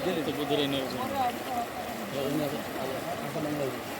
Jadi itu budirin ya. Ya ini? Apa namanya?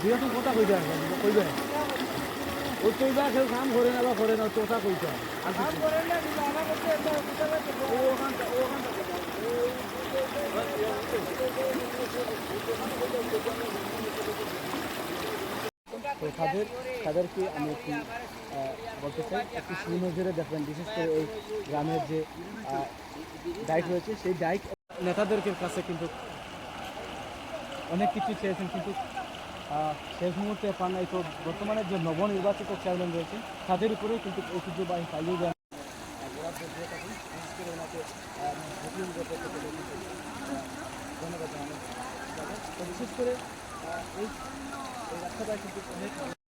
বিয়াটো কথা কইতে আছে কইবে কেউ কাম করে না বা করে না তোটা কইতে তাদের তাদেরকে আমি একটি বলতে চাই একটি সুনজরে দেখবেন বিশেষ করে এই গ্রামের যে ডাইট রয়েছে সেই ডাইট নেতাদেরকে কাছে কিন্তু অনেক কিছু চেয়েছেন, কিন্তু শেষ মুহূর্তে পান নাই। তো বর্তমানে যে নবনির্বাচিত চেয়ারম্যান রয়েছে তাদের উপরেও কিন্তু ঐতিহ্যবাহী পালিয়ে যান। বিশেষ করে এই রাস্তাটা কিন্তু অনেক